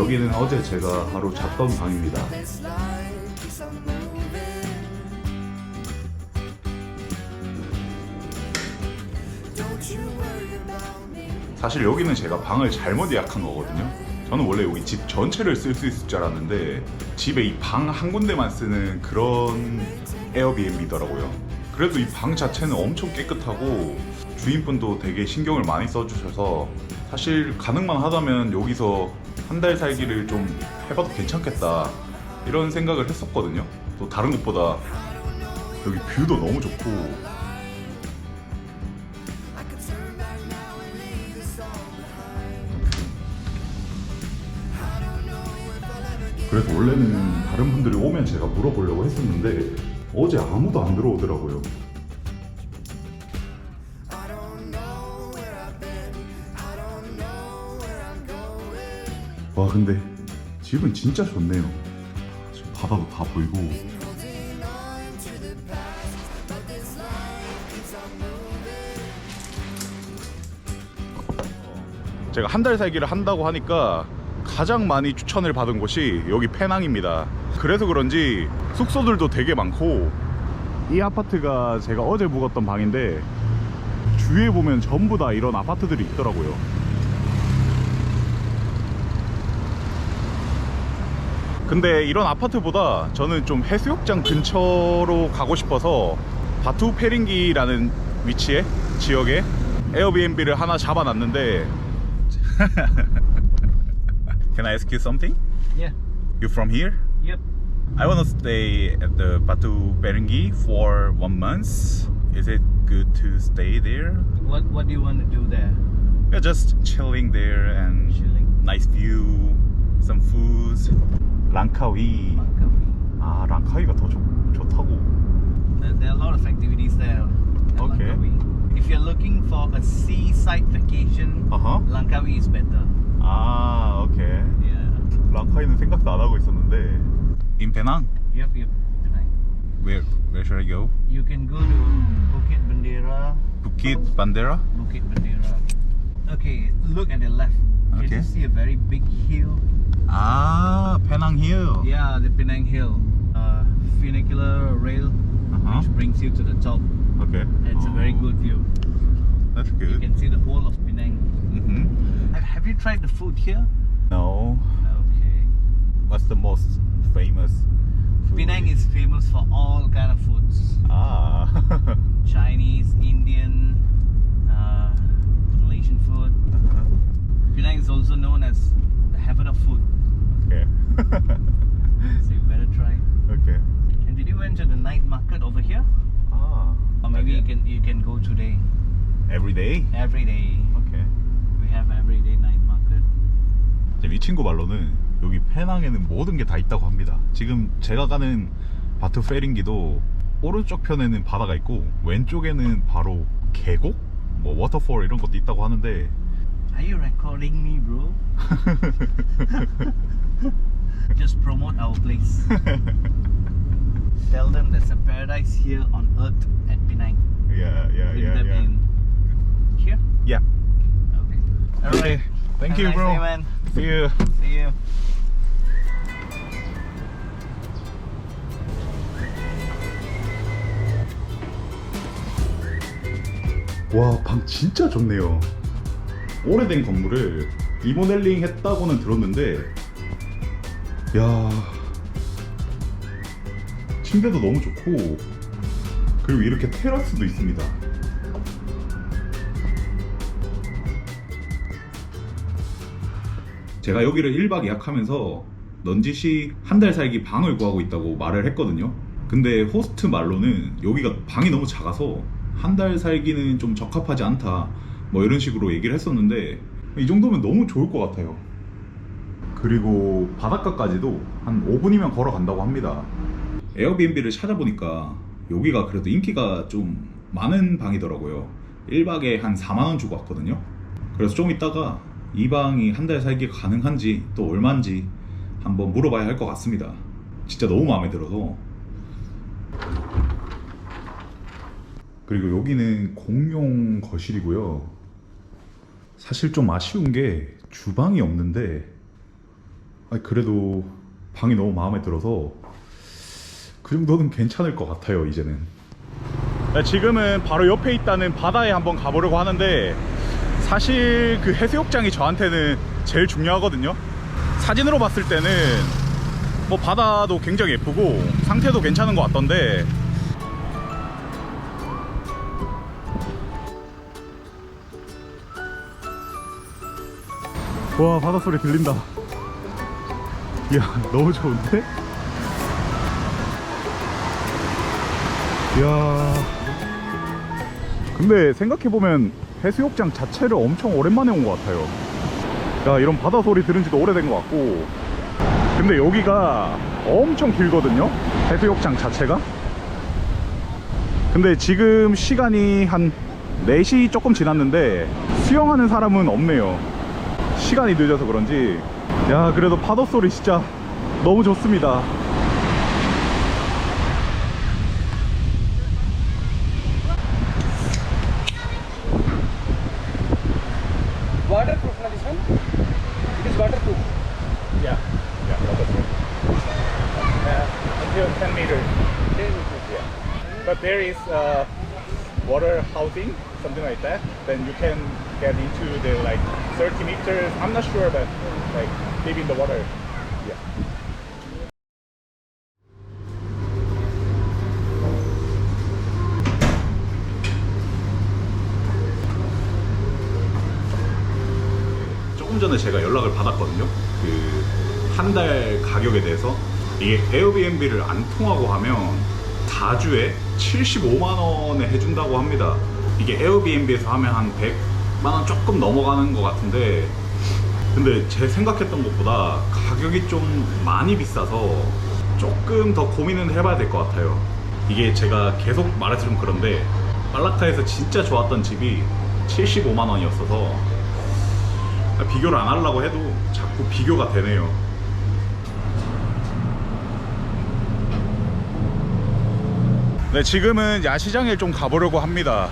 여기는 어제 제가 하루 잤던 방입니다. 사실 여기는 제가 방을 잘못 예약한 거거든요. 저는 원래 여기 집 전체를 쓸 수 있을 줄 알았는데 집에 이 방 한 군데만 쓰는 그런 에어비앤비더라고요. 그래도 이 방 자체는 엄청 깨끗하고 주인분도 되게 신경을 많이 써주셔서 사실 가능만 하다면 여기서 한 달 살기를 좀 해봐도 괜찮겠다 이런 생각을 했었거든요. 또 다른 것보다 여기 뷰도 너무 좋고 그래서 원래는 다른 분들이 오면 제가 물어보려고 했었는데 어제 아무도 안 들어오더라고요. 와 근데 집은 진짜 좋네요. 지금 바다도 다 보이고. 제가 한 달 살기를 한다고 하니까 가장 많이 추천을 받은 곳이 여기 페낭입니다. 그래서 그런지 숙소들도 되게 많고 이 아파트가 제가 어제 묵었던 방인데 주위에 보면 전부 다 이런 아파트들이 있더라고요. 근데 이런 아파트보다 저는 좀 해수욕장 근처로 가고 싶어서 바투 페링기라는 위치에 지역에 에어비앤비를 하나 잡아놨는데 Can I ask you something? Yeah. You from here? Yep. I want to stay at the Batu Peringgi for one month. Is it good to stay there? What What do you want to do there? Yeah, just chilling there and Chilling. 랑카위. 아, 랑카위가 더 좋, 좋다고. There, there are a lot of activities there. at Okay. Langkawi. If you're looking for a seaside vacation, Uh-huh. Langkawi is better. 아, 오케이. Yeah. 랑카위는 생각도 안 하고 있었는데. In Penang? Yep. Yep. Penang. Where where should I go? You can go to Bukit Bendera. Bukit Bandera? Bukit Bendera. Okay. Look at the left. Can Okay. you see a very big hill? Ah, Penang Hill. Yeah, the Penang Hill. Uh, funicular rail, uh -huh. which brings you to the top. Okay. It's oh. a very good view. That's good. You can see the whole of Penang. Mm -hmm. Have you tried the food here? No. Okay. What's the most famous food? Penang is famous for all kind of foods. Ah. Chinese, Indian, uh, Malaysian food. Uh -huh. Penang is also known as the heaven of food. Okay. So you better try. okay. And did you went to the night market over here? Ah. Or maybe you can you can go today. every day. Every day Okay. we have everyday night market. 이 친구 말로는 여기 페낭에는 모든 게 다 있다고 합니다. 지금 제가 가는 바트 페링기도 오른쪽 편에는 바다가 있고 왼쪽에는 바로 계곡, 뭐 워터폴 이런 것도 있다고 하는데 Are you recording me, bro? Just promote our place. Tell them there's a paradise here on earth at Penang. yeah, yeah, Bring yeah, them yeah. in. Here? Yeah. Okay. Alright. Okay. Thank Have a you, nice bro. day, man. See you. See you. 와, 방 진짜 좋네요. 오래된 건물을 리모델링 했다고는 들었는데, 야, 침대도 너무 좋고, 그리고 이렇게 테라스도 있습니다. 제가 여기를 1박 예약하면서 넌지시 한 달 살기 방을 구하고 있다고 말을 했거든요. 근데 호스트 말로는 여기가 방이 너무 작아서 한 달 살기는 좀 적합하지 않다. 뭐 이런 식으로 얘기를 했었는데 이 정도면 너무 좋을 것 같아요. 그리고 바닷가까지도 한 5분이면 걸어간다고 합니다. 에어비앤비를 찾아보니까 여기가 그래도 인기가 좀 많은 방이더라고요. 1박에 한 4만원 주고 왔거든요. 그래서 좀 이따가 이 방이 한 달 살기가 가능한지 또 얼마인지 한번 물어봐야 할 것 같습니다. 진짜 너무 마음에 들어서. 그리고 여기는 공용 거실이고요. 사실 좀 아쉬운 게 주방이 없는데 아니, 그래도 방이 너무 마음에 들어서 그 정도는 괜찮을 것 같아요 이제는. 네, 지금은 바로 옆에 있다는 바다에 한번 가보려고 하는데 사실 그 해수욕장이 저한테는 제일 중요하거든요. 사진으로 봤을 때는 뭐 바다도 굉장히 예쁘고 상태도 괜찮은 것 같던데. 와 바다 소리 들린다. 이 야 너무 좋은데? 이야. 근데 생각해보면 해수욕장 자체를 엄청 오랜만에 온 것 같아요. 야 이런 바다 소리 들은 지도 오래된 것 같고. 근데 여기가 엄청 길거든요? 해수욕장 자체가? 근데 지금 시간이 한 4시 조금 지났는데 수영하는 사람은 없네요. 시간이 늦어서 그런지 야 그래도 파도 소리 진짜 너무 좋습니다 Waterproof, na this one? It is waterproof. Yeah, yeah, uh, until 10 meters. Yeah. But there is uh, water housing, something like that. Then you can get into the like 30 meters. I'm not sure, but like deep in the water. Yeah. 조금 전에 제가 연락을 받았거든요. 그 한 달 가격에 대해서 이게 에어비앤비를 안 통하고 하면 4주에 75만 원에 해준다고 합니다. 이게 에어비앤비에서 하면 한 100만 원 조금 넘어가는 것 같은데 근데 제 생각했던 것보다 가격이 좀 많이 비싸서 조금 더 고민은 해봐야 될 것 같아요. 이게 제가 계속 좀 그런데 말라카에서 진짜 좋았던 집이 75만 원이었어서 비교를 안 하려고 해도 자꾸 비교가 되네요. 네, 지금은 야시장에 좀 가보려고 합니다.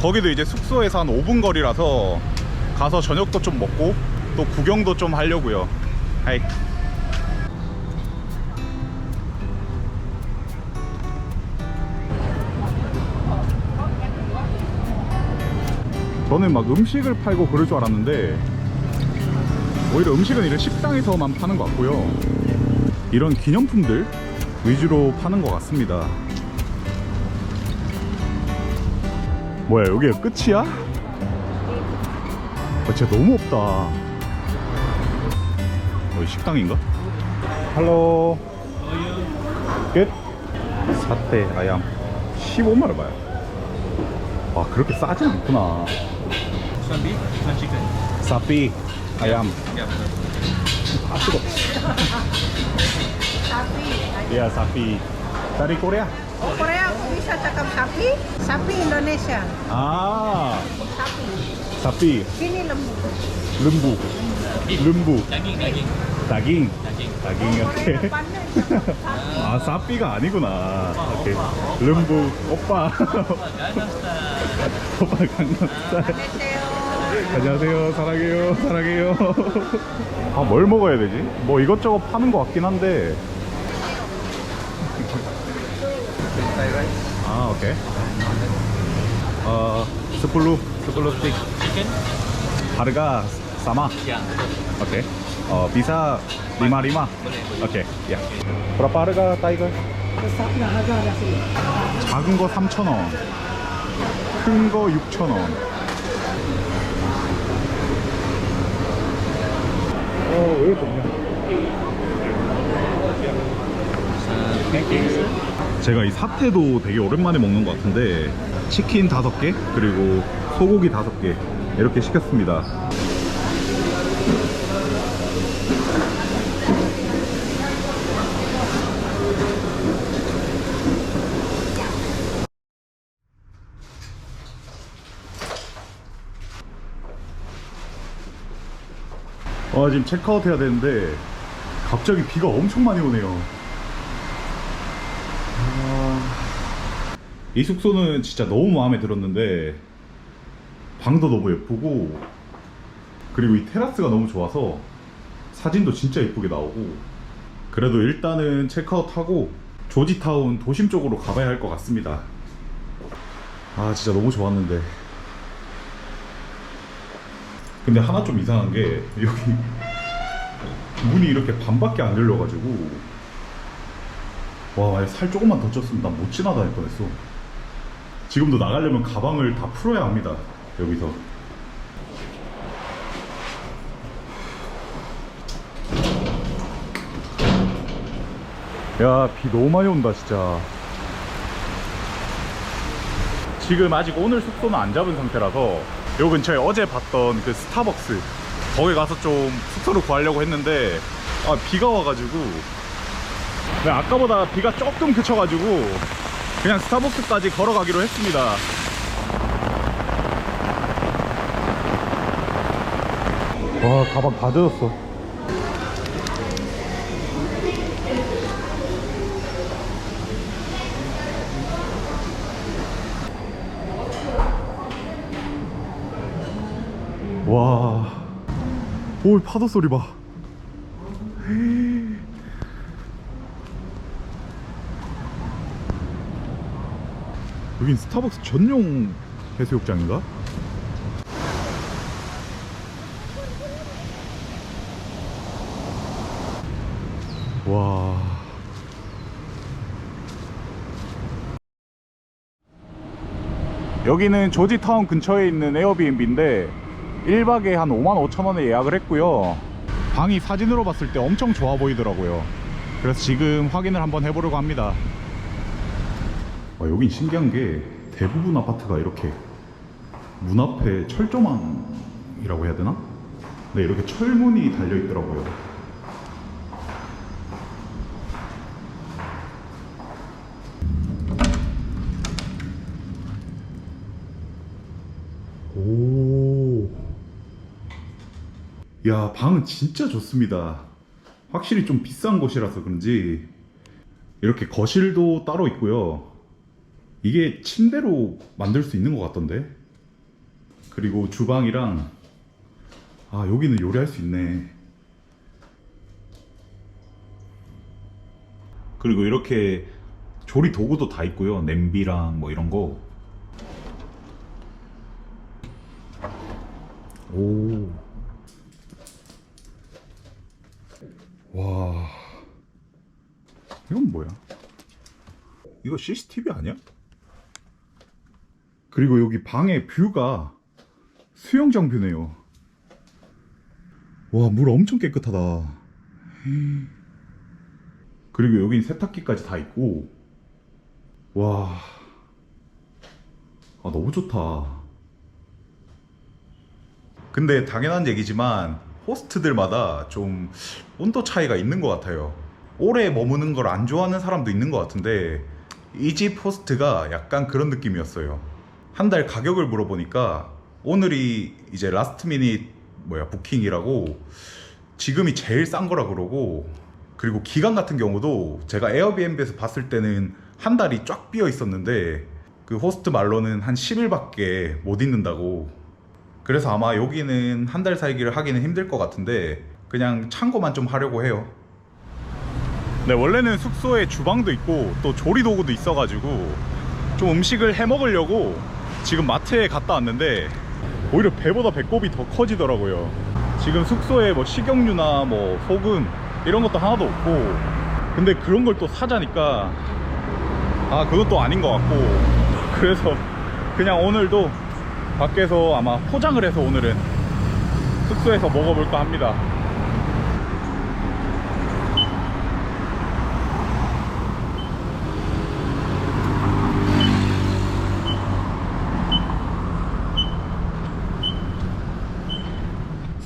거기도 이제 숙소에서 한 5분 거리라서 가서 저녁도 좀 먹고 또 구경도 좀 하려고요. 하이. 저는 막 음식을 팔고 그럴 줄 알았는데 오히려 음식은 이런 식당에서만 파는 것 같고요. 이런 기념품들 위주로 파는 것 같습니다. 뭐야 여기가 끝이야? 어, 진짜 너무 없다. 여기 식당인가? 할로. 끝. 사태 아얌 15만 원 봐요. 와 그렇게 싸진 않구나. Chicken. 사삐 아얌. 아 뜨거. Sapi. 야 Korea. Oh, Korea aku bisa cakap sapi. Sapi Indonesia. 아 Sapi. 사삐 Sini lembu. 름부 름부 Daging, daging, 다깅 daging. pandai cakap sapi. 아 사삐가 아니구나 오케이 름부 오빠 오빠 강남스타일. 안녕하세요 사랑해요 사랑해요 아 뭘 먹어야 되지? 뭐 이것저것 파는 것 같긴 한데 아 오케이 어 스플루 스플루 스틱 Chicken? harga sama Yeah. oke oh bisa lima lima Boleh, boleh. oke ya berapa harga tiger Sapi harga ada sini. 작은 거 3,000원 큰 거 6,000원 어왜 이렇게 냐 제가 이 사태도 되게 오랜만에 먹는 것 같은데 치킨 5개 그리고 소고기 5개 이렇게 시켰습니다. 와 지금 체크아웃 해야 되는데 갑자기 비가 엄청 많이 오네요 이 숙소는 진짜 너무 마음에 들었는데 방도 너무 예쁘고 그리고 이 테라스가 너무 좋아서 사진도 진짜 이쁘게 나오고 그래도 일단은 체크아웃하고 조지타운 도심 쪽으로 가봐야 할 것 같습니다. 아 진짜 너무 좋았는데. 근데 하나 좀 이상한 게 여기 문이 이렇게 반밖에 안 열려가지고 와 살 조금만 더 쪘으면 난 못 지나다닐 뻔했어 지금도 나가려면 가방을 다 풀어야 합니다. 여기서. 야 비 너무 많이 온다 진짜. 지금 아직 오늘 숙소는 안 잡은 상태라서 요 근처에 어제 봤던 그 스타벅스. 거기 가서 좀 숙소를 구하려고 했는데 아 비가 와가지고. 네, 아까보다 비가 조금 그쳐가지고 그냥 스타벅스까지 걸어가기로 했습니다 와 가방 다 젖었어 와, 오 파도 소리 봐. 여긴 스타벅스 전용 해수욕장인가? 와. 여기는 조지타운 근처에 있는 에어비앤비인데 1박에 한 5만 5천 원에 예약을 했고요 방이 사진으로 봤을 때 엄청 좋아 보이더라고요 그래서 지금 확인을 한번 해보려고 합니다 와, 여긴 신기한 게 대부분 아파트가 이렇게 문 앞에 철조망이라고 해야 되나? 네 이렇게 철문이 달려 있더라고요 오. 야, 방은 진짜 좋습니다. 확실히 좀 비싼 곳이라서 그런지 이렇게 거실도 따로 있고요. 이게 침대로 만들 수 있는 것 같던데. 그리고 주방이랑 아, 여기는 요리할 수 있네. 그리고 이렇게 조리 도구도 다 있고요. 냄비랑 뭐 이런 거. 오. 와. 이건 뭐야? 이거 CCTV 아니야? 그리고 여기 방의 뷰가 수영장 뷰네요. 와, 물 엄청 깨끗하다. 그리고 여긴 세탁기까지 다 있고. 와. 아, 너무 좋다. 근데 당연한 얘기지만 호스트들마다 좀 온도 차이가 있는 것 같아요. 오래 머무는 걸 안 좋아하는 사람도 있는 것 같은데 이 집 호스트가 약간 그런 느낌이었어요. 한 달 가격을 물어보니까 오늘이 이제 라스트 미닛 뭐야 부킹이라고 지금이 제일 싼 거라 그러고 그리고 기간 같은 경우도 제가 에어비앤비에서 봤을 때는 한 달이 쫙 비어 있었는데 그 호스트 말로는 한 10일밖에 못 있는다고 그래서 아마 여기는 한 달 살기를 하기는 힘들 것 같은데 그냥 참고만 좀 하려고 해요. 네 원래는 숙소에 주방도 있고 또 조리 도구도 있어가지고 좀 음식을 해 먹으려고 지금 마트에 갔다 왔는데 오히려 배보다 배꼽이 더 커지더라고요. 지금 숙소에 뭐 식용유나 뭐 소금 이런 것도 하나도 없고 근데 그런 걸 또 사자니까 아또 아닌 것 같고 그래서 그냥 오늘도 밖에서 아마 포장을 해서 오늘은 숙소에서 먹어볼까 합니다.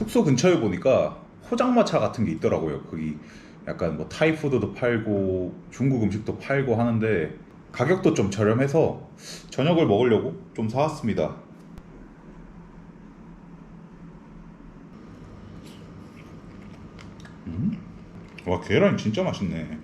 숙소 근처에 보니까 포장마차 같은 게 있더라고요. 거기 약간 뭐 타이푸드도 팔고 중국 음식도 팔고 하는데 가격도 좀 저렴해서 저녁을 먹으려고 좀 사왔습니다. 음? 와 계란이 진짜 맛있네.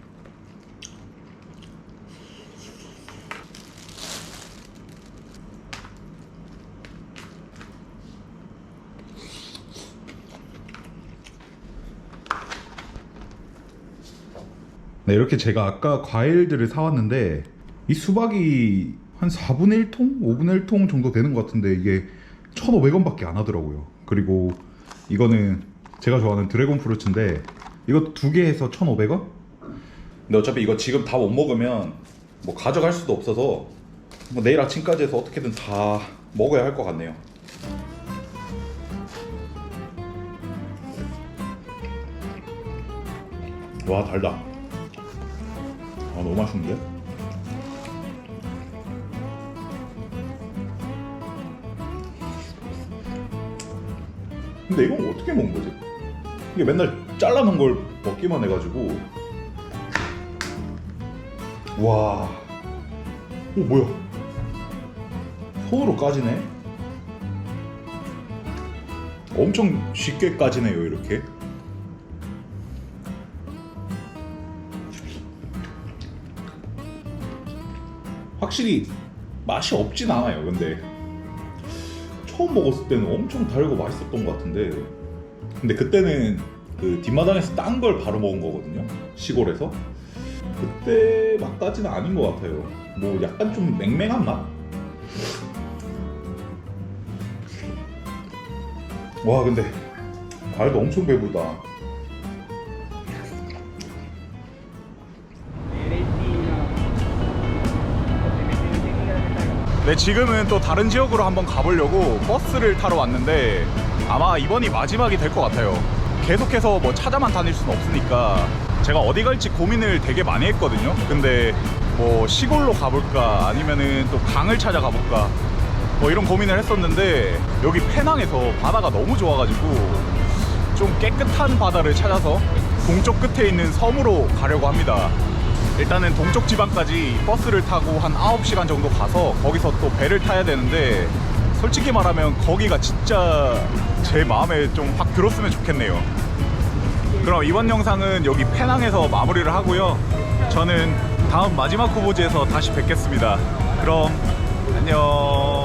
네, 이렇게 제가 아까 과일들을 사왔는데 이 수박이 한 4분의 1통? 5분의 1통 정도 되는 것 같은데 이게 1,500원 밖에 안 하더라고요. 그리고 이거는 제가 좋아하는 드래곤 프루츠인데 이거 두 개 해서 1,500원? 근데 어차피 이거 지금 다 못 먹으면 뭐 가져갈 수도 없어서 뭐 내일 아침까지 해서 어떻게든 다 먹어야 할 것 같네요. 와 달다. 아 너무 맛있는데? 근데 이건 어떻게 먹은 거지? 이게 맨날 잘라놓은 걸 먹기만 해가지고 와, 오 뭐야? 손으로 까지네? 엄청 쉽게 까지네요 이렇게. 확실히 맛이 없진 않아요. 근데 처음 먹었을 때는 엄청 달고 맛있었던 것 같은데 근데 그때는 그 뒷마당에서 딴 걸 바로 먹은 거거든요. 시골에서 그때 맛까지는 아닌 것 같아요. 뭐 약간 좀 맹맹한 맛? 와 근데 과일도 엄청 배부르다. 네, 지금은 또 다른 지역으로 한번 가보려고 버스를 타러 왔는데 아마 이번이 마지막이 될 것 같아요. 계속해서 뭐 찾아만 다닐 수는 없으니까 제가 어디 갈지 고민을 되게 많이 했거든요. 근데 뭐 시골로 가볼까 아니면은 또 강을 찾아 가 볼까 뭐 이런 고민을 했었는데 여기 페낭에서 바다가 너무 좋아가지고 좀 깨끗한 바다를 찾아서 동쪽 끝에 있는 섬으로 가려고 합니다. 일단은 동쪽 지방까지 버스를 타고 한 9시간 정도 가서 거기서 또 배를 타야 되는데 솔직히 말하면 거기가 진짜 제 마음에 좀 확 들었으면 좋겠네요. 그럼 이번 영상은 여기 페낭에서 마무리를 하고요. 저는 다음 마지막 후보지에서 다시 뵙겠습니다. 그럼 안녕.